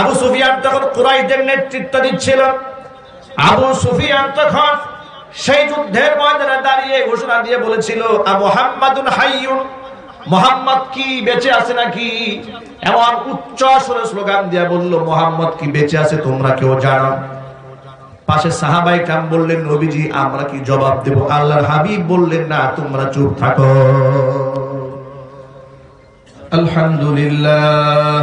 আবু সুফিয়ান তখন কুরাইদের নেতৃত্ব দিচ্ছিল। আবু সুফিয়ান তখন সেই যুদ্ধের ময়দানে দাঁড়িয়ে ঘোষণা দিয়ে বলেছিল মোহাম্মদুল হাইয়ুন, মোহাম্মদ কি বেঁচে আছে নাকি? এমন উচ্চ স্বরে স্লোগান দিয়ে বলল, মোহাম্মদ কি বেঁচে আছে তোমরা কেউ জানো? পাশে সাহাবাই কাম বললেন, নবীজি, আমরা কি জবাব দেব? আল্লাহর হাবিব বললেন, না, তোমরা চুপ থাকো। আলহামদুলিল্লাহ।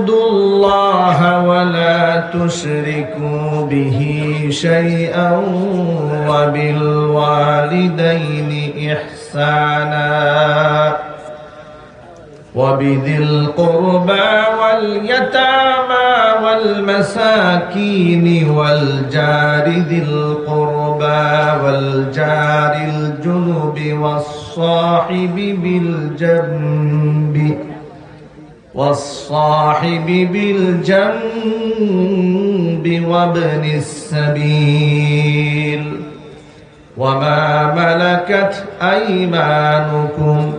واعبدوا الله ولا تشركوا به شيئا وبالوالدين إحسانا وبذي القربى واليتامى والمساكين والجار ذي القربى والجار الجنب والصاحب بالجنب والصاحب بالجنب وابن السبيل. وما ملكت أيمانكم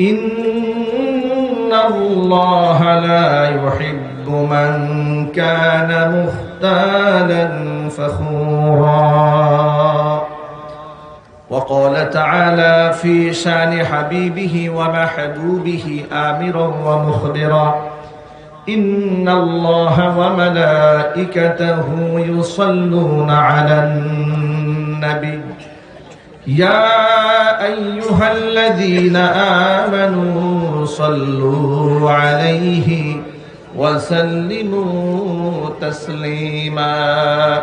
إن الله لا يحب من كان مختالا فخورا. وقال تعالى في شان حبيبه ومحبوبه آمرا ومخبرا. إن الله وملائكته يصلون على النبي. يا أيها الذين آمنوا صلوا عليه وسلموا تسليما.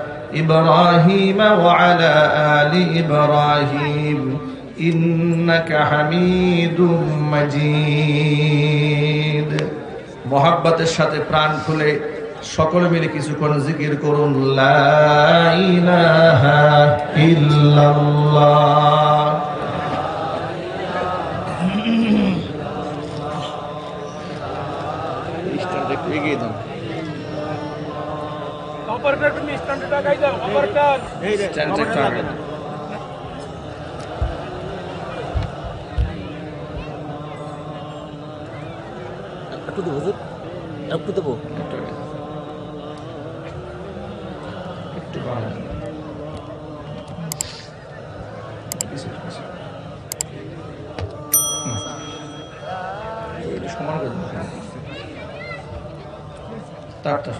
إبراهيم وعلى آل إبراهيم إنك حميد مجيد মোহাব্বতের সাথে প্রাণ খুলে সকলে মিলে কিছুক্ষণ জিকির করুন লা ইলাহা ইল্লাল্লাহ অপারেটর তুমি স্ট্যান্ডে টাকাই দাও অপারেটর। স্ট্যান্ড চেক টার্গেট একটু দেবো হুজুর। একটু দেবো। সমান করে দিন। তারটা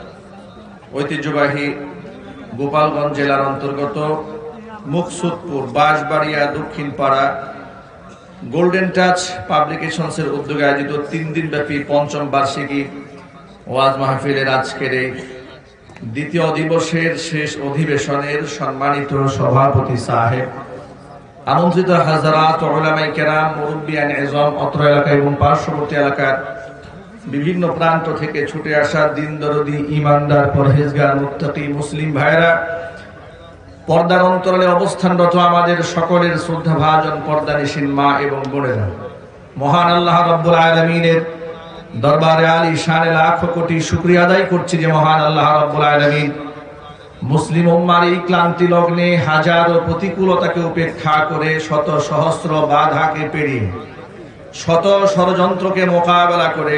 ঐতিহ্যবাহী গোপালগঞ্জ জেলার অন্তর্গত মুকসুদপুর, বাঁশবাড়িয়া দক্ষিণ পাড়া গোল্ডেন টাচ পাবলিকেশনসের উদ্যোগে আয়োজিত তিন দিন ব্যাপী পঞ্চম বার্ষিকী ওয়াজ মাহফিলের আজকের এই দ্বিতীয় দিবসের শেষ অধিবেশনের সম্মানিত সভাপতি সাহেব, আমন্ত্রিত হাজারাত ওলামাই কেরাম মুরব্বিয়ান এজম অত্র এলাকা এবং পার্শ্ববর্তী এলাকার বিভিন্ন প্রান্ত থেকে ছুটে আসা দিন দরদি ইমানদার পরহেজগার, মুত্তাকি, মুসলিম ভাইরা পর্দার অন্তরালে অবস্থানরত আমাদের সকলের শ্রদ্ধা ভাজন পর্দানিসীন মা এবং বোনেরা। মহান আল্লাহ রব্বুল আলমিনের দরবারে আলী শানে লাখ কোটি শুক্রিয়া আদায় করছি যে মহান আল্লাহ রব্বুল আলমিন মুসলিম উম্মার এই ক্লান্তি লগ্নে হাজারো প্রতিকূলতাকে উপেক্ষা করে শত সহস্র বাধাকে পেরিয়ে, শত ষড়যন্ত্রকে মোকাবেলা করে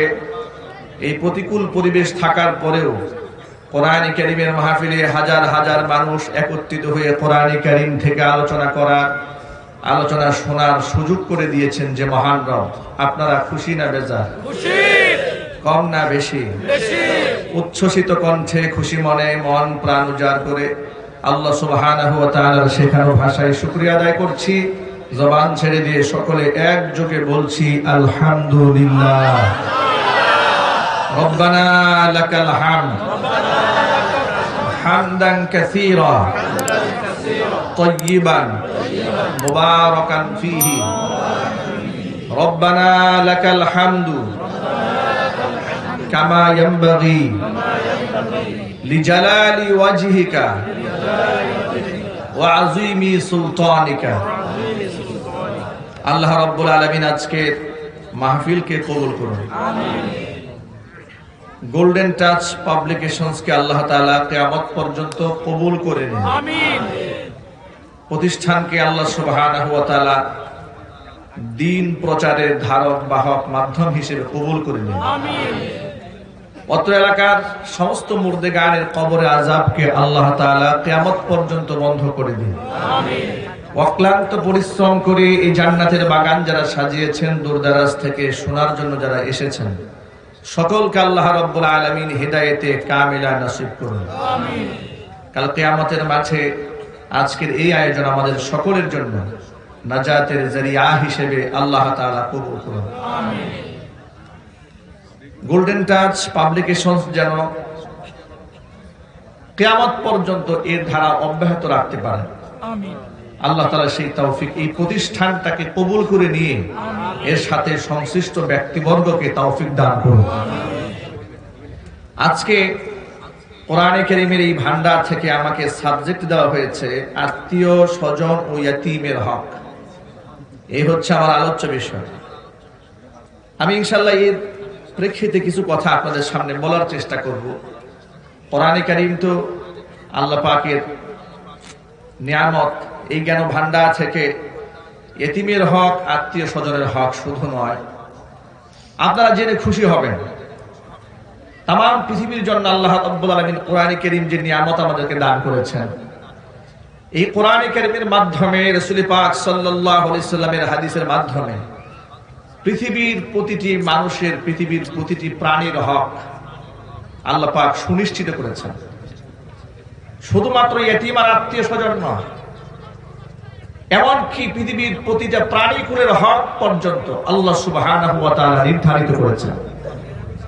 এই প্রতিকূল পরিবেশ থাকার পরেও কোরআন করিমের মাহফিলে হাজার হাজার মানুষ একত্রিত হয়ে কোরআন করিম থেকে আলোচনা করা আলোচনা শোনার সুযোগ করে দিয়েছেন যে মহান রব। আপনারা খুশি না খুশি। কম না বেশি? উচ্ছ্বসিত কণ্ঠে খুশি মনে মন প্রাণ উজাড় করে আল্লাহ ওয়া শেখানো ভাষায় শুকরিয়া আদায় করছি। জবান ছেড়ে দিয়ে সকলে একযোগে বলছি আলহামদুলিল্লাহ। রব্বানা লাকাল হামদ হামদান কাসীরা طيبا مباركا فيه ربنا لك الحمد كما ينبغي لجلال وجهك وعظيم سلطانك আল্লাহ রব্বুল আলমিন আজকে মাহফিলকে কবুল করুন গোল্ডেন টাচ পাবলিকেশনসকে আল্লাহ তাআলা কিয়ামত পর্যন্ত কবুল করে নিন। প্রতিষ্ঠানকে আল্লাহ তাআলা দিন প্রচারের ধারক বাহক মাধ্যম হিসেবে কবুল করে নেন। অত্র এলাকার সমস্ত মুর্দে গানের কবরে আজাবকে আল্লাহ তাআলা কিয়ামত পর্যন্ত বন্ধ করে দিন। অক্লান্ত পরিশ্রম করে এই জান্নাতের বাগান যারা সাজিয়েছেন দূরদারাজ থেকে শোনার জন্য যারা এসেছেন সকলকে আল্লাহ রব্বুল আলামিন হেদায়েতে কামিলা নসিব করুন। কাল কিয়ামতের মাঝে আজকের এই আয়োজন আমাদের সকলের জন্য নাজাতের জরিয়া হিসেবে আল্লাহ তাআলা কবুল করুন। গোল্ডেন টাচ পাবলিকেশন যেন কিয়ামত পর্যন্ত এর ধারা অব্যাহত রাখতে পারে। আমিন। আল্লাহ তাআলা সেই তৌফিক, এই প্রতিষ্ঠানটাকে কবুল করে নিয়ে এর সাথে সংশ্লিষ্ট ব্যক্তিবর্গকে তৌফিক দান করুন। আজকে কোরআনে কেরিমের এই ভান্ডার থেকে আমাকে সাবজেক্ট দেওয়া হয়েছে আত্মীয় স্বজন ও ইয়াতিমের হক। এই হচ্ছে আমার আলোচ্য বিষয়। আমি ইনশাল্লাহ এর প্রেক্ষিতে কিছু কথা আপনাদের সামনে বলার চেষ্টা করব। কোরআনে কারিম তো আল্লাহ পাকের নিয়ামত এই জ্ঞান ভান্ডার থেকে এতিমের হক, আত্মীয় স্বজনের হক শুধু নয়। আপনারা জেনে খুশি হবেন তাম পৃথিবীর জন্য আল্লাহ আব্বুল আলমিন কোরআনে করিম যে নিয়ামত আমাদেরকে দান করেছেন, এই কোরআনে করিমের মাধ্যমে রসুল পাক হাদিসের মাধ্যমে পৃথিবীর প্রতিটি মানুষের, পৃথিবীর প্রতিটি প্রাণীর হক আল্লাহ পাক সুনিশ্চিত করেছেন। শুধুমাত্র এটিম আর আত্মীয় স্বজন নয় এমনকি পৃথিবীর প্রতিটা প্রাণীকুলের হক পর্যন্ত আল্লাহ সুবাহ নির্ধারিত করেছেন।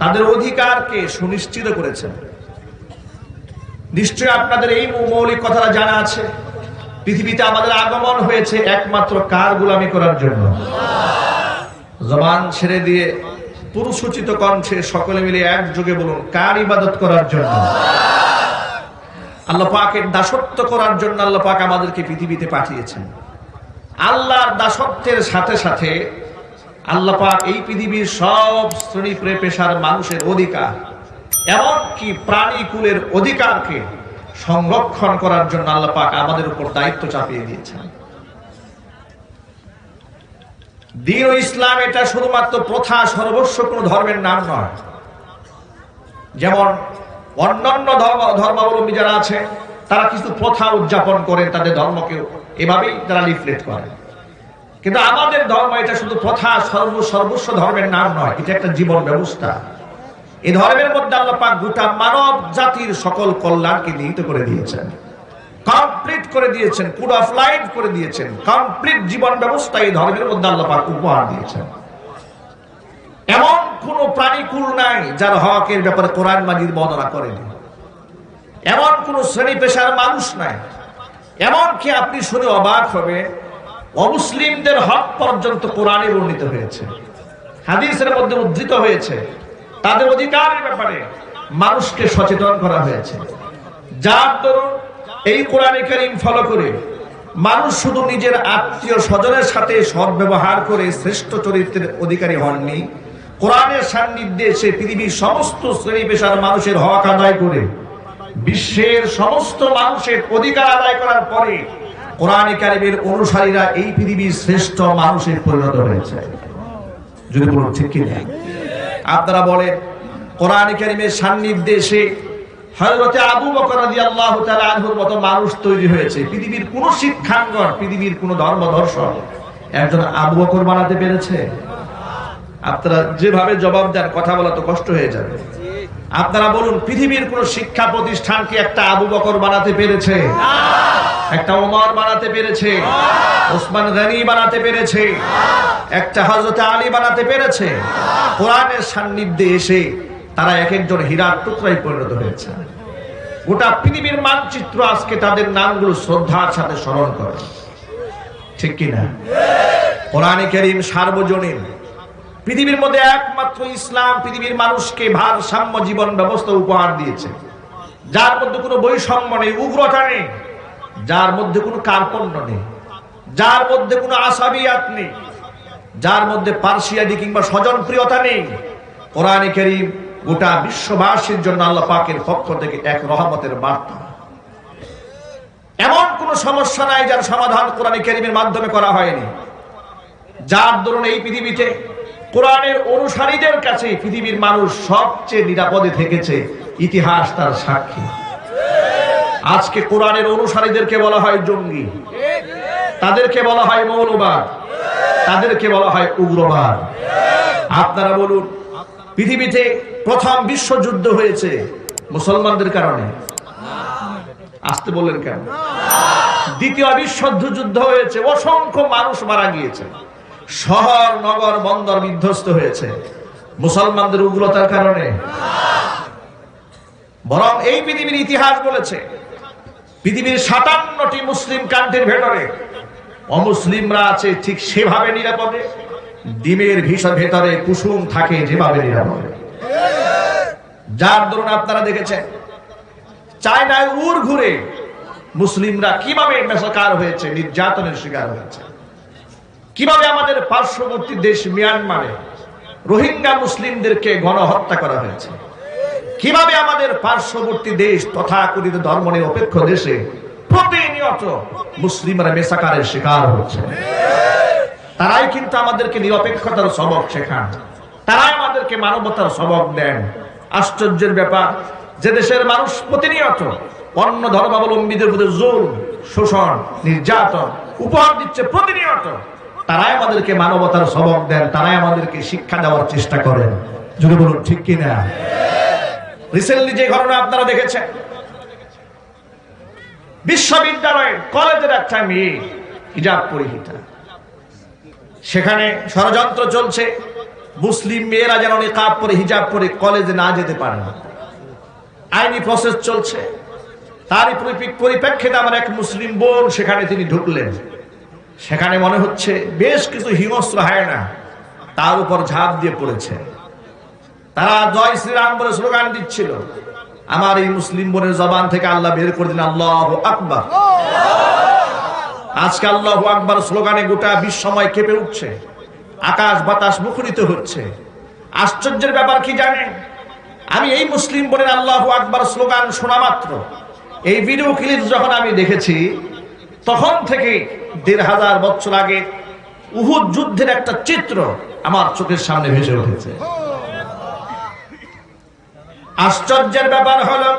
তাদের অধিকারকে সুনিশ্চিত করেছেন। নিশ্চয় আপনাদের এই মৌলিক কথাটা জানা আছে। পৃথিবীতে আমাদের আগমন হয়েছে একমাত্র কার গোলামি করার জন্য? জবান ছেড়ে দিয়ে পুরুষোচিত কণ্ঠে সকলে মিলে একযোগে বলুন, কার ইবাদত করার জন্য? আল্লাহ পাকের দাসত্ব করার জন্য আল্লাহ পাক আমাদেরকে পৃথিবীতে পাঠিয়েছেন। আল্লাহর দাসত্বের সাথে সাথে আল্লাহ পাক এই পৃথিবীর সব শ্রেণি পেশার মানুষের অধিকার এমনকি প্রাণীকুলের অধিকারকে সংরক্ষণ করার জন্য আল্লাহ পাক আমাদের উপর দায়িত্ব চাপিয়ে দিয়েছেন। দিন ইসলাম এটা শুধুমাত্র প্রথা, সর্বস্ব কোন ধর্মের নাম নয়। যেমন অন্যান্য ধর্ম ধর্মাবলম্বী যারা আছে তারা কিছু প্রথা উদযাপন করেন তাদের ধর্মকে এভাবেই তারা লিফলেট করে। কিন্তু আমাদের ধর্ম এটা শুধু প্রথা, সর্ব সর্বস্ব ধর্মের নাম নয়, এটা একটা জীবন ব্যবস্থা। এই ধর্মের মধ্যে আল্লাহ পাক গোটা মানব জাতির সকল কল্যাণকে নিহিত করে দিয়েছেন। কমপ্লিট করে দিয়েছেন কুড অফ লাইফ করে দিয়েছেন। কমপ্লিট জীবন ব্যবস্থা এই ধর্মের মধ্যে আল্লাহ পাক উপহার দিয়েছেন। এমন কোন প্রাণীকুল নাই যার হকের ব্যাপারে কোরআন মাজিদ বর্ণনা করেনি। এমন কোন শ্রেণি পেশার মানুষ নাই। এমন কি আপনি শুনে অবাক হবে, অমুসলিমদের হক পর্যন্ত কোরআনে বর্ণিত হয়েছে, হাদিসের মধ্যে উদ্ধৃত হয়েছে। তাদের অধিকারের ব্যাপারে মানুষকে সচেতন করা হয়েছে। যার দরুন এই কোরআনে কারিম ফলো করে মানুষ শুধু নিজের আত্মীয় স্বজনের সাথে সদ্ব্যবহার করে শ্রেষ্ঠ চরিত্রের অধিকারী হননি। কোরআনের সান্নিধ্যে সে পৃথিবীর সমস্ত শ্রেণি পেশার মানুষের হক আদায় করে বিশ্বের সমস্ত মানুষের অধিকার আদায় করার পরে কোরআন কারিমের অনুসারীরা এই পৃথিবীর শ্রেষ্ঠ মানুষের পরিণত হয়েছে। যদি বলুন, ঠিক কিনা? আপনারা বলেন, কোরআন কারিমের সান্নিধ্যে এসে হযরতে আবু বকর রাদিয়াল্লাহু তাআলা আনহুর মতো মানুষ তৈরি হয়েছে। পৃথিবীর কোন শিক্ষাঙ্গন, পৃথিবীর কোন ধর্ম দর্শন একজন আবু বকর বানাতে পেরেছে? আপনারা যেভাবে জবাব দেন, কথা বলা তো কষ্ট হয়ে যাবে। আপনারা বলুন, পৃথিবীর কোন শিক্ষা প্রতিষ্ঠান কি একটা আবু বকর বানাতে পেরেছে? একটা ওমর বানাতে পেরেছে? ওসমান গনি বানাতে পেরেছে? একটা হজরত আলী বানাতে পেরেছে? কোরআনের সান্নিধ্যে এসে তারা এক একজন হীরার টুকরাই পরিণত হয়েছে। গোটা পৃথিবীর মানচিত্র আজকে তাদের নামগুলো শ্রদ্ধার সাথে স্মরণ করে। ঠিক কিনা? কোরআনে করিম সার্বজনীন। পৃথিবীর মধ্যে একমাত্র ইসলাম পৃথিবীর মানুষকে ভারসাম্য জীবন ব্যবস্থা উপহার দিয়েছে। যার মধ্যে কোনো বৈষম্য নেই, উগ্রতা নেই, যার মধ্যে কোনো কার্পণ্য নেই, যার মধ্যে কোনো আসাবিয়াত নেই, যার মধ্যে পার্সিয়াদি কিংবা স্বজনপ্রিয়তা নেই। কোরআনে করিম গোটা বিশ্ববাসীর জন্য আল্লাহ পাকের পক্ষ থেকে এক রহমতের বার্তা। এমন কোন সমস্যা নাই যার সমাধান কোরআনে করিমের মাধ্যমে করা হয়নি। যার দরুন এই পৃথিবীতে কোরআনের অনুসারীদের কাছে পৃথিবীর মানুষ সবচেয়ে নিরাপদে থেকেছে, ইতিহাস তার সাক্ষী। আজকে কোরআনের অনুসারীদেরকে বলা হয় জঙ্গি, তাদেরকে বলা হয় মৌলবাদ, তাদেরকে বলা হয় উগ্রবাদ। আপনারা বলুন, পৃথিবীতে প্রথম বিশ্বযুদ্ধ হয়েছে মুসলমানদের কারণে? আসতে বললেন কেন? দ্বিতীয় বিশ্বযুদ্ধ হয়েছে, অসংখ্য মানুষ মারা গিয়েছে। শহর, নগর, বন্দর বিধ্বস্ত হয়েছে। মুসলমানদের উগ্রতার কারণে। বরং এই পৃথিবীর ইতিহাস বলেছে, পৃথিবীর সাতান্নটি মুসলিম কান্ট্রির ভেতরে অমুসলিমরা আছে ঠিক সেভাবে নিরাপদে, ডিমের ভীষণ ভেতরে কুসুম থাকে যেভাবে নিরাপদে। যার দরুন আপনারা দেখেছেন, চায়নায় উর ঘুরে মুসলিমরা কীভাবে মেসাকার হয়েছে, নির্যাতনের শিকার হয়েছে। কীভাবে আমাদের পার্শ্ববর্তী দেশ মিয়ানমারে রোহিঙ্গা মুসলিমদেরকে গণহত্যা করা হয়েছে? কীভাবে আমাদের পার্শ্ববর্তী দেশ তথাকথিত ধর্ম নিরপেক্ষ দেশে প্রতিনিয়ত মুসলিমরা মেসাকারের শিকার হচ্ছে? তারাই কিন্তু আমাদেরকে নিরপেক্ষতার সবক শেখান। তারাই আমাদেরকে মানবতার সবক দেন। আশ্চর্যের ব্যাপার, যে দেশের মানুষ প্রতিনিয়ত অন্য ধর্মাবলম্বীদের প্রতি জোর শোষণ, নির্যাতন, উপহার দিচ্ছে প্রতিনিয়ত। তারাই আমাদেরকে মানবতার সবক দেন, তারাই আমাদেরকে শিক্ষা দেওয়ার চেষ্টা করেন। যদি বলুন, ঠিক কিনা রিসেন্টলি যে ঘটনা আপনারা দেখেছেন, বিশ্ববিদ্যালয়ের কলেজের একটা মেয়ে হিজাব পরিহিতা। সেখানে ষড়যন্ত্র চলছে, মুসলিম মেয়েরা যেন নিকাব পরে, হিজাব পরে কলেজে না যেতে পারে না। আইনি প্রসেস চলছে। তারই পরিপ্রেক- পরিপ্রেক্ষিতে আমার এক মুসলিম বোন সেখানে তিনি ঢুকলেন। সেখানে মনে হচ্ছে বেশ কিছু হিংস্র হয় না তার উপর ঝাঁপ দিয়ে পড়েছে। তারা জয় শ্রীরাম বলে স্লোগান দিচ্ছিল। আমার এই মুসলিম বোনের জবান থেকে আল্লাহ বের করে দিন আল্লাহ আকবার। আজকে আল্লাহ আকবার স্লোগানে গোটা বিশ্বময় কেঁপে উঠছে। আকাশ বাতাস মুখরিত হচ্ছে। আশ্চর্যের ব্যাপার কি জানেন? আমি এই মুসলিম বোনের আল্লাহ আকবার স্লোগান শোনা মাত্র। এই ভিডিও ক্লিপ যখন আমি দেখেছি, তখন থেকে দেড় হাজার বছর আগে উহুদ যুদ্ধের একটা চিত্র আমার চোখের সামনে ভেসে উঠেছে। আশ্চর্যের ব্যাপার হলো,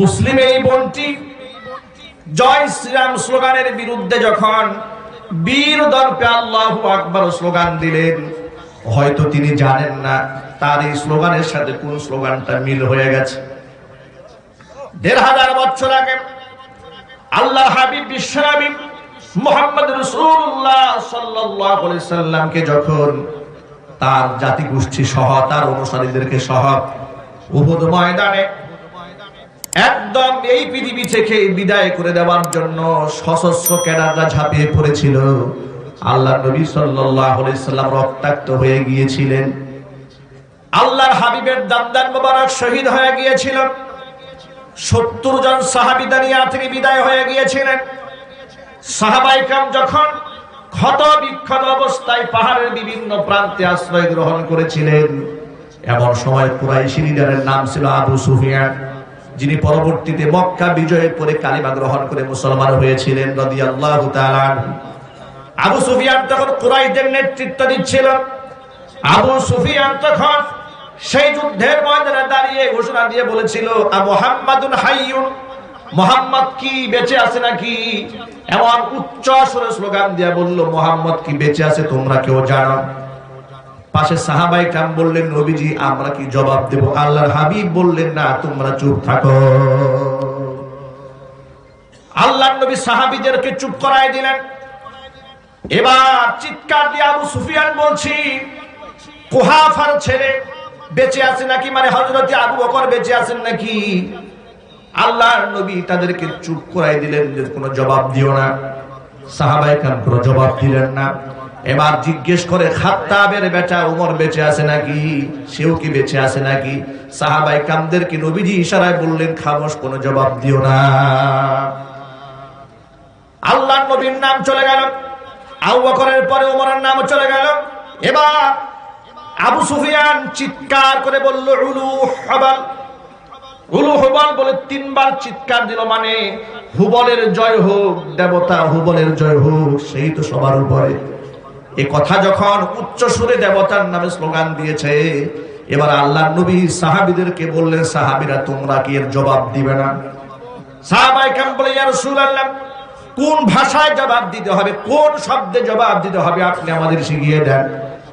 মুসলিম এই বোনটি জয় শ্রীরাম স্লোগানের বিরুদ্ধে যখন বীর দর্পে আল্লাহ আকবর স্লোগান দিলেন, হয়তো তিনি জানেন না তার এই স্লোগানের সাথে কোন স্লোগানটা মিল হয়ে গেছে। দেড় হাজার বছর আগে আল্লাহ হাবিব, বিশ্বনবী মোহাম্মদ রসুল্লাহ সাল্লাহ সাল্লামকে যখন তার জাতি গোষ্ঠী সহ, তার অনুসারীদেরকে সহ উহুদ ময়দানে একদম এই পৃথিবী থেকে বিদায় করে দেওয়ার জন্য সশস্ত্র ক্যাডাররা ঝাঁপিয়ে পড়েছিল। আল্লাহ নবী সাল্লাম রক্তাক্ত হয়ে গিয়েছিলেন। আল্লাহর হাবিবের দান্দান মোবারক শহীদ হয়ে গিয়েছিল। সত্তর জন সাহাবী দানিয়া থেকে বিদায় হয়ে গিয়েছিলেন সাহাবাইকাম যখন ক্ষত বিক্ষত অবস্থায় পাহাড়ের বিভিন্ন প্রান্তে আশ্রয় গ্রহণ করেছিলেন, এমন সময় কুরাইশি লিডারের নাম ছিল আবু সুফিয়ান, যিনি পরবর্তীতে মক্কা বিজয়ের পরে কালিমা গ্রহণ করে মুসলমান হয়েছিলেন। আবু সুফিয়ান তখন কুরাইশদের নেতৃত্ব দিচ্ছিল আবু সুফিয়ান তখন সেই যুদ্ধের ময়দানে দাঁড়িয়ে ঘোষণা দিয়ে বলেছিল মোহাম্মদ কি বেঁচে আছে নাকি? এমন উচ্চ স্লোগান দিয়ে মোহাম্মদ কি বেঁচে আছে তোমরা কেউ জানো? পাশে সাহাবাই কাম বললেন আমরা কি জবাব দেব? আল্লাহর হাবিব বললেন, না, তোমরা চুপ থাকো। আল্লাহ নবী সাহাবিদেরকে চুপ করায় দিলেন। এবার চিৎকার দিয়ে আবু সুফিয়ান বলছি, কুহাফার ছেলে বেঁচে আছে নাকি? মানে হযরত আবু বকর বেঁচে আছেন নাকি? আল্লাহর নবী তাদেরকে চুপ করাই দিলেন যে কোনো জবাব দিও না। সাহাবায়ে কাম কোনো জবাব দিলেন না। এবার জিজ্ঞেস করে, খাত্তাবের বেটা উমর বেঁচে আছে নাকি? সেও কি বেঁচে আছে নাকি? সাহাবায়ে কামদেরকে নবীজি ইশারায় বললেন, খামোশ, কোনো জবাব দিও না। আল্লাহর নবীর নাম চলে গেল। আবু বকরের পরে ওমরের নাম চলে গেল। এবার আবু সুফিয়ান চিৎকার করে বলল, উলু হবাল। উলু হুবল বলে তিনবার চিৎকার দিল মানে হুবলের জয় হোক, দেবতা হুবলের জয় হোক, সেই তো সবার উপরে। এ কথা যখন উচ্চ সুরে দেবতার নামে স্লোগান দিয়েছে, এবার আল্লাহ নবী সাহাবিদেরকে বললেন, সাহাবিরা তোমরা কি এর জবাব দিবে না? কোন ভাষায় জবাব দিতে হবে? কোন শব্দে জবাব দিতে হবে? আপনি আমাদের শিখিয়ে দেন।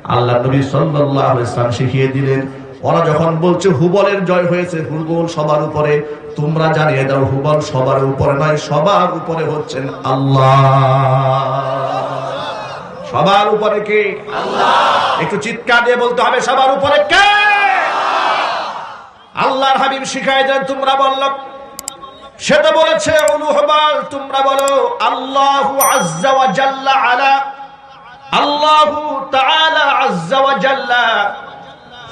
আল্লাহ নবী আলাইহি শিখিয়ে দিলেন ওরা যখন বলছে হুবলের জয় হয়েছে হুবল সবার উপরে তোমরা জানিয়ে দাও হুবল সবার উপরে নয় সবার উপরে হচ্ছেন আল্লাহ। সবার উপরে কে? আল্লাহ। একটু চিৎকার দিয়ে বলতে হবে সবার উপরে কে? আল্লাহর হাবিব শিখাই দেন তোমরা বলল। সেটা বলেছে অনুহবাল তোমরা বলো আল্লাহ আজ্জা ওয়া জাল্লা আলা আল্লাহু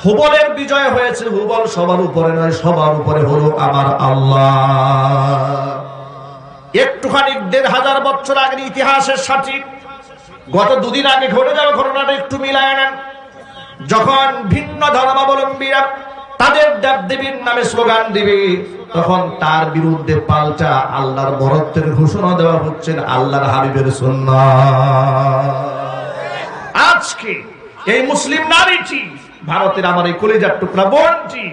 হুবলের বিজয় হয়েছে, হুবল সবার উপরে নয়, সবার উপরে হলো আমার আল্লাহ। একটুখানি দেড় হাজার বছর আগের ইতিহাসের সাথে, গত দুদিন আগে ঘটে যাওয়া ঘটনাটা একটু মিলায় নেন। যখন ভিন্ন ধর্মাবলম্বীরা তাদের দেব দেবীর নামে স্লোগান দিবে, তখন তার বিরুদ্ধে পাল্টা আল্লাহর বরত্বের ঘোষণা দেওয়া হচ্ছেন আল্লাহর হাবিবের সুন্নাহ। আজকে এই মুসলিম নারীটি ভারতের আমার এই কলিজার টুকরা বোনটি,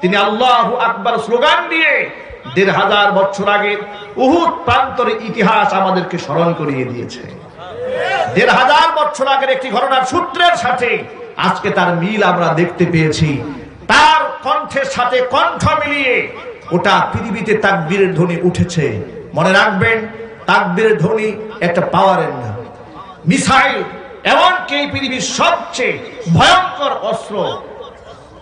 তিনি আল্লাহ আকবার স্লোগান দিয়ে দেড় হাজার বছর আগে উহুদ প্রান্তরে ইতিহাস আমাদেরকে স্মরণ করিয়ে দিয়েছে। দেড় হাজার বছর আগের একটি ঘটনার সূত্রের সাথে আজকে তার মিল আমরা দেখতে পেয়েছি। তার কণ্ঠের সাথে কণ্ঠ মিলিয়ে ওটা পৃথিবীতে তাকবীরের ধ্বনি উঠেছে। মনে রাখবেন, তাকবীরের ধ্বনি একটা পাওয়ারের নাম। মিসাইল এমনকি এই পৃথিবীর সবচেয়ে ভয়ঙ্কর অস্ত্র,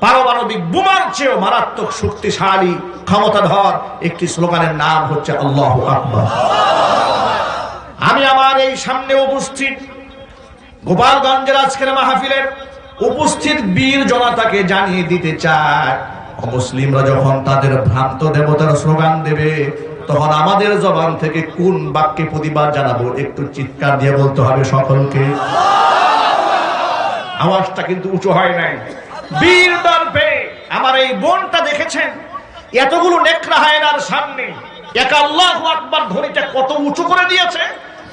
পারমাণবিক বোমার চেয়েও মারাত্মক শক্তিশালী, ক্ষমতাধর একটি স্লোগানের নাম হচ্ছে আল্লাহ আকবর। আমি আমার এই সামনে উপস্থিত গোপালগঞ্জের আজকের মাহফিলের উপস্থিত বীর জনতাকে জানিয়ে দিতে চায় মুসলিমরা যখন তাদের ভ্রান্ত দেবতার স্লোগান দেবে তখন আমাদের জবান থেকে কোন বাক্যে প্রতিবাদ জানাব একটু চিৎকার দিয়ে বলতে হবে সকলকে। আওয়াজটা কিন্তু উঁচু হয় নাই। বীর দর্পে আমার এই বোনটা দেখেছেন? এতগুলো নেকড়া হায়নার সামনে। এক আল্লাহ আকবার ধ্বনিটা কত উঁচু করে দিয়েছে।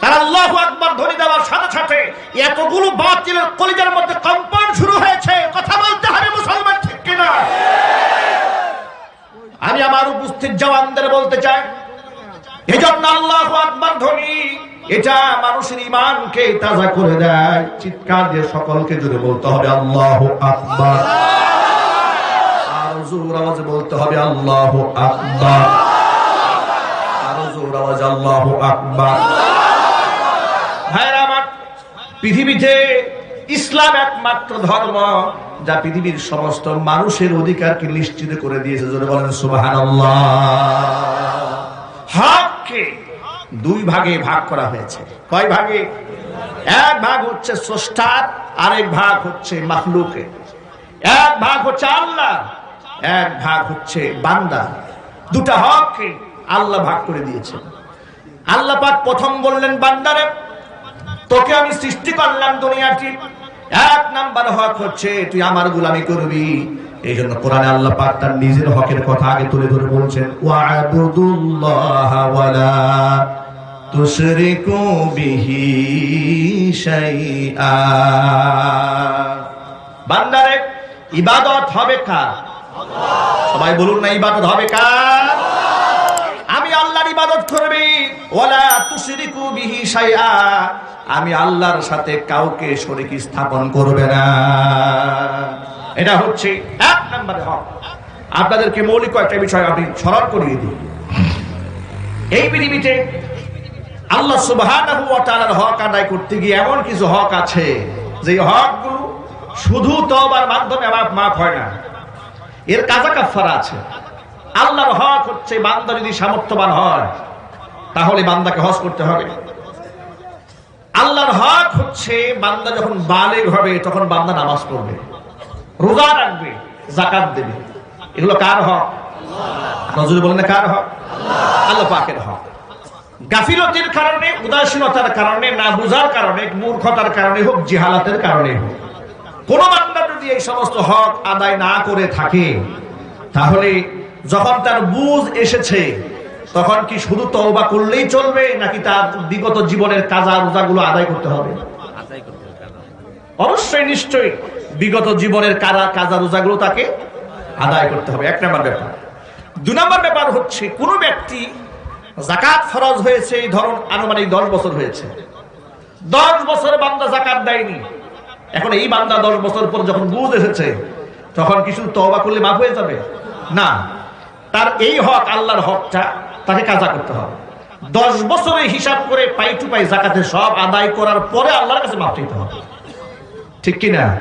আর আল্লাহ আকবার ধ্বনি দেওয়ার সাথে সাথে এতগুলো বাতিলের কলিজার মধ্যে কম্পন শুরু হয়েছে। কথা বলতে হবে মুসলমান ঠিক কিনা? আমি আমার উপস্থিত জওয়ানদের বলতে চাই। এজন্য আল্লাহ আকবার ধ্বনি। এটা মানুষের ইমানকে তাজা করে দেয়। চিৎকার দিয়ে সকলকে জুড়ে বলতে হবে আল্লাহ আকবার। আর জোর আওয়াজে বলতে হবে আল্লাহ আকবার। আরও জোর আওয়াজ আল্লাহ আকবার। ভাইরা আমার পৃথিবীতে ইসলাম একমাত্র ধর্ম যা পৃথিবীর সমস্ত মানুষের অধিকারকে নিশ্চিত করে দিয়েছে। জোরে বলেন হককে দুই ভাগে ভাগ করা হয়েছে। কয় ভাগে? এক ভাগ হচ্ছে স্রষ্টার আরেক ভাগ হচ্ছে মাখলুকে। এক ভাগ হচ্ছে আল্লাহ, এক ভাগ হচ্ছে বান্দা। দুটা হককে আল্লাহ ভাগ করে দিয়েছে। আল্লাহ পাক প্রথম বললেন, বান্দারে, তোকে আমি সৃষ্টি করলাম দুনিয়াটি। এক নাম্বার হক হচ্ছে, তুই আমার গোলামি করবি। এই জন্য কোরআনে আল্লাহ পাক তার নিজের হকের কথা আগে তুলে ধরে বলছেন, ওয়াবুদুল্লাহ ওয়ালা তুশরিকু বিহি শাইআ। বান্দারে, ইবাদত হবে কার? সবাই বলুন না, ইবাদত হবে কার? আমি আল্লাহর ইবাদত করবি, ওয়ালা তুশরিকু বিহি শাইআ। আমি আল্লাহর সাথে কাউকে শরীক স্থাপন করবে না। এটা হচ্ছে এক নম্বরে হক। আপনাদেরকে মৌলিক একটা বিষয় আমি স্মরণ করিয়ে দিই। এই পৃথিবীতে আল্লাহ সুবহানাহু হক আদায় করতে গিয়ে এমন কিছু হক আছে, যে হকগুলো শুধু তওবার মাধ্যমে মাফ মাফ হয় না। এর কাজা কাফারা আছে। আল্লাহর হক হচ্ছে বান্দা যদি সামর্থ্যবান হয়, তাহলে বান্দাকে হজ করতে হবে। আল্লাহর হক হচ্ছে বান্দা যখন বালেগ হবে, তখন বান্দা নামাজ পড়বে। রোজা রাখবে জাকাত দেবে। এগুলো কার হক? নজরুল বলেন কার হক? আল্লাহ পাকের হক। গাফিলতির কারণে, উদাসীনতার কারণে, না বুঝার কারণে, মূর্খতার কারণে হোক, জিহালাতের কারণে হোক। কোন বান্দা যদি এই সমস্ত হক আদায় না করে থাকে, তাহলে যখন তার বুঝ এসেছে তখন কি শুধু তওবা করলেই চলবে নাকি তার বিগত জীবনের কাজা রোজাগুলো আদায় করতে হবে? অবশ্যই নিশ্চয়ই। বিগত জীবনের কারা কাজা রোজাগুলো তাকে আদায় করতে হবে। এক নম্বর ব্যাপার। দু নম্বর ব্যাপার হচ্ছে কোন ব্যক্তি জাকাত ফরজ হয়েছে এই ধরুন আনুমানিক দশ বছর হয়েছে। দশ বছর বান্দা জাকাত দেয়নি। এখন এই বান্দা দশ বছর পর যখন বুঝ এসেছে তখন কিছু তওবা করলে মাফ হয়ে যাবে? না। তার এই হক আল্লাহর হকটা তাকে কাজা করতে হবে। দশ বছরে হিসাব করে পাই টু পাই জাকাতের সব আদায় করার পরে আল্লাহর কাছে মাফ চাইতে হবে। ঠিক কিনা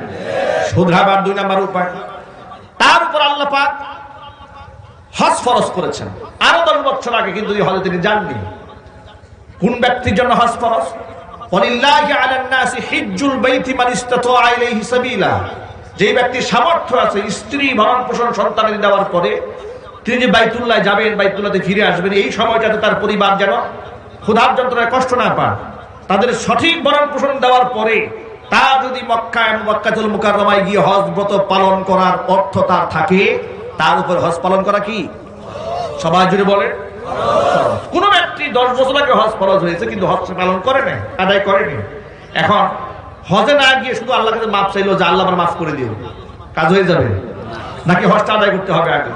শুধরাবার দুই নাম্বার উপায়। তার উপর আল্লাহ পাক হজ ফরজ করেছেন। আরও দশ বছর আগে কিন্তু এই হজে তিনি যাননি। কোন ব্যক্তির জন্য হজ ফরজ? যে ব্যক্তির সামর্থ্য আছে স্ত্রী ভরণ পোষণ সন্তানের দেওয়ার পরে তিনি যে বাইতুল্লাহ যাবেন বাইতুল্লাহতে ফিরে আসবেন, এই সময়টাতে তার পরিবার যেন ক্ষুধার যন্ত্রণায় কষ্ট না পান তাদের সঠিক ভরণ পোষণ দেওয়ার পরে তা যদি মক্কা এবং মক্কাতুল মুকাররমায় গিয়ে হজ ব্রত পালন করার অর্থ তার থাকে, তার উপর হজ পালন করা কি? সবাই জুড়ে বলে কোন ব্যক্তি দশ বছর আগে হজ ফরজ হয়েছে, কিন্তু হজ পালন করে নাই, আদায় করেনি এখন হজে না গিয়ে শুধু আল্লাহ কাছে মাফ চাইলো যে আল্লাহ আমার মাফ করে দিও। কাজ হয়ে যাবে। নাকি হজটা আদায় করতে হবে আগে?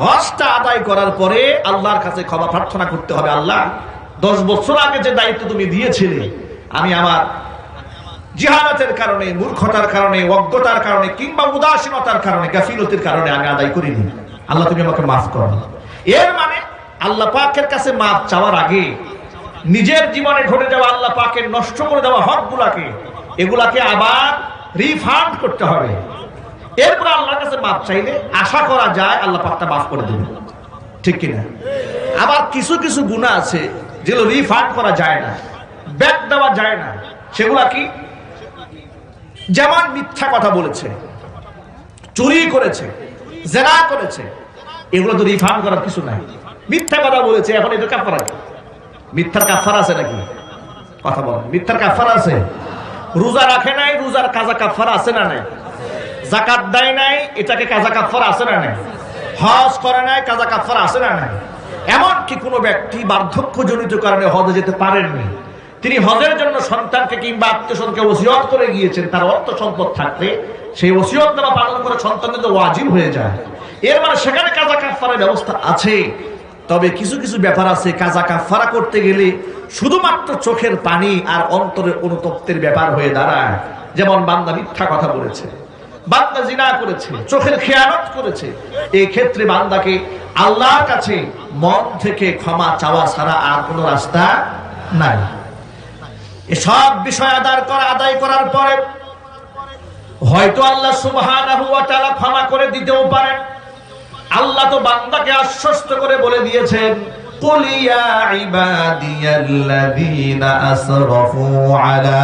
হজটা আদায় করার পরে আল্লাহর কাছে ক্ষমা প্রার্থনা করতে হবে, আল্লাহ, দশ বছর আগে যে দায়িত্ব তুমি দিয়েছিলে, আমি আমার জিহালাতের কারণে, মূর্খতার কারণে, অজ্ঞতার কারণে, কিংবা উদাসীনতার কারণে, গাফিলতির কারণে আমি আদায় করিনি। আল্লাহ, তুমি আমাকে মাফ করো। এর মানে আল্লাহ পাকের কাছে মাফ চাওয়ার আগে নিজের জীবনে ঘটে যাওয়া আল্লাহ পাকের নষ্ট করে দেওয়া হক গুলাকে এগুলাকে আবার রিফান্ড করতে হবে। এরপর আল্লাহর কাছে মাফ চাইলে আশা করা যায় আল্লাহ পাকটা মাফ করে দেবে ঠিক কিনা? আবার কিছু কিছু গুণা আছে যেগুলো রিফান্ড করা যায় না ব্যাক দেওয়া যায় না। সেগুলা কি? যেমন মিথ্যা কথা বলেছে, চুরি করেছে, জেনা করেছে, এগুলো তো রিফান্ড করার কিছু নাই। মিথ্যা কথা বলেছে, এখন এটা কাফারা কি? মিথ্যার কাফার আছে নাকি? কথা বল মিথ্যার কাফার আছে? রোজা রাখে নাই, রোজার কাজা কাফার আছে না নাই? জাকাত দেয় নাই, এটাকে কাজা কাফার আছে না নাই? হজ করে নাই, কাজা কাফার আছে না নাই? এমন কি কোনো ব্যক্তি বার্ধক্যজনিত কারণে হজে যেতে পারেননি। তিনি হজের জন্য সন্তানকে কিংবা আত্মীয়স্বজনকে ওসিয়ত করে গিয়েছেন, তার অর্থ সম্পদ থাকলে সেই ওসিয়ত নামা পালন করে সন্তানের তো ওয়াজিব হয়ে যায়। এর মানে সেখানে কাজা কাফারের ব্যবস্থা আছে। তবে কিছু কিছু ব্যাপার আছে, কাজা কাফারা করতে গেলে শুধুমাত্র চোখের পানি আর অন্তরের অনুতপ্তের ব্যাপার হয়ে দাঁড়ায়। যেমন বান্দা মিথ্যা কথা বলেছে। বান্দা জিনা করেছে চোখের খেয়ানত করেছে এই ক্ষেত্রে বান্দাকে আল্লাহর কাছে মন থেকে ক্ষমা চাওয়া ছাড়া আর কোনো রাস্তা নাই এসব বিষয় আদায় করা আদায় করার পরে হয়তো আল্লাহ সুবহানাহু ওয়া তাআলা ক্ষমা করে দিতেও পারেন আল্লাহ তো বান্দাকে আশ্বস্ত করে বলে দিয়েছেন قل يا عبادي الذين أسرفوا على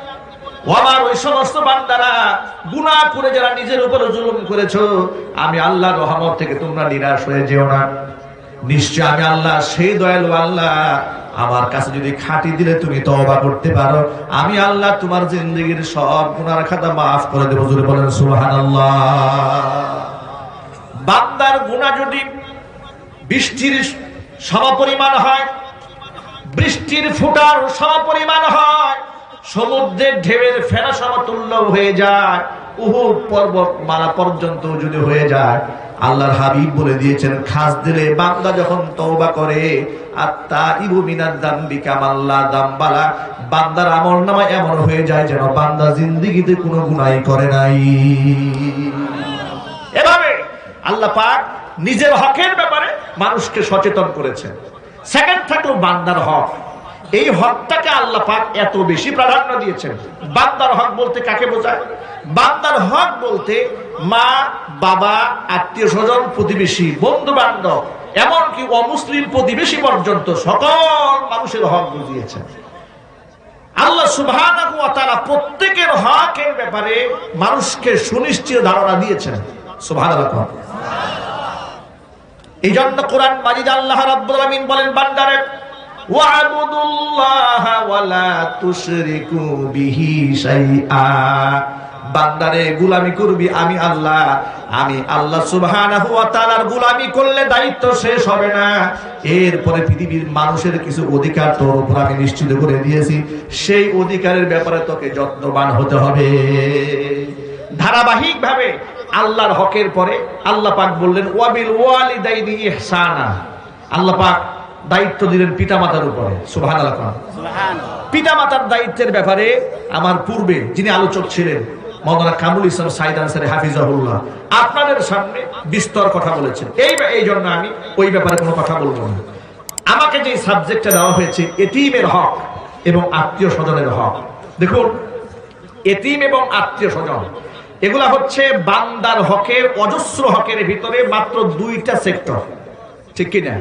আমার ওই সমস্ত বান্দারা গুনাহ করে যারা নিজের উপরে জুলুম করেছ, আমি আল্লাহর রহমত থেকে তোমরা নিরাশ হয়ে যেও না। নিশ্চয় আমি আল্লাহ, সেই দয়ালু আল্লাহ। আমার কাছে যদি খাঁটি দিলে তুমি তওবা করতে পারো। আমি আল্লাহ তোমার জিন্দগির সব গুনার খাতা মাফ করে দেবো। জুড়ে বলেন, সুবহানাল্লাহ। বান্দার গুনাহ যদি বৃষ্টির সমপরিমাণ হয়, বৃষ্টির ফুটার সমপরিমাণ হয় সমুদ্রের ঢেউয়ের ফেনা সমতুল্য হয়ে যায়। উহুদ পর্বত মালা পর্যন্ত যদি হয়ে যায়, আল্লাহর হাবিব বলে দিয়েছেন, খাস দিলে বান্দা যখন তওবা করে আর আত্মা ইবু মিনার দাম দাম্বি কামাল্লা দাম্বালা, বান্দার আমল নামা এমন হয়ে যায় যেন বান্দা জিন্দিগিতে কোনো গুনাই করে নাই। এভাবে আল্লাহ পাক নিজের হকের ব্যাপারে মানুষকে সচেতন করেছেন। সেকেন্ড থাকল বান্দার হক। এই হকটাকে আল্লাহ পাক এত বেশি প্রাধান্য দিয়েছেন। বান্দার হক বলতে কাকে বোঝায়? বান্দার হক বলতে মা বাবা আত্মীয় স্বজন প্রতিবেশী বন্ধু বান্ধব এমনকি অমুসলিম প্রতিবেশী পর্যন্ত সকল মানুষের হক বুঝিয়েছেন। আল্লাহ সুবহানাহু ওয়া তাআলা প্রত্যেকের হকের ব্যাপারে মানুষকে সুনিশ্চিত ধারণা দিয়েছেন। সুবহানাল্লাহ এই জন্য কোরআন মাজিদ আল্লাহ রাব্বুল আলামিন বলেন বান্দারে বান্দারে, গুলামি করবি আমি আল্লাহ। আমি আল্লাহ তাআলার গুলামি করলে দায়িত্ব শেষ হবে না। এরপরে পৃথিবীর মানুষের কিছু অধিকার তোর উপর আমি নিশ্চিত করে দিয়েছি। সেই অধিকারের ব্যাপারে তোকে যত্নবান হতে হবে। ধারাবাহিক ভাবে আল্লাহর হকের পরে আল্লাহ পাক বললেন, ওয়াবিল ওয়ালিদাইনি ইহসানা। আল্লাহ পাক দায়িত্ব দিলেন পিতামাতার উপরে। সুবহানাল্লাহ পিতামাতার দায়িত্বের ব্যাপারে আমার পূর্বে যিনি আলোচক ছিলেন, মৌলানা কামুল ইসলাম সাইদ আনসারি হাফিজাহুল্লাহ, আপনাদের সামনে বিস্তর কথা বলেছেন। এই এই জন্য আমি ওই ব্যাপারে কোনো কথা বলব না। আমাকে যে সাবজেক্টটা দেওয়া হয়েছে এটিমের হক এবং আত্মীয় স্বজনের হক। দেখুন, এতিম এবং আত্মীয় স্বজন এগুলা হচ্ছে বান্দার হকের, অজস্র হকের ভিতরে মাত্র দুইটা সেক্টর। ঠিক কিনা?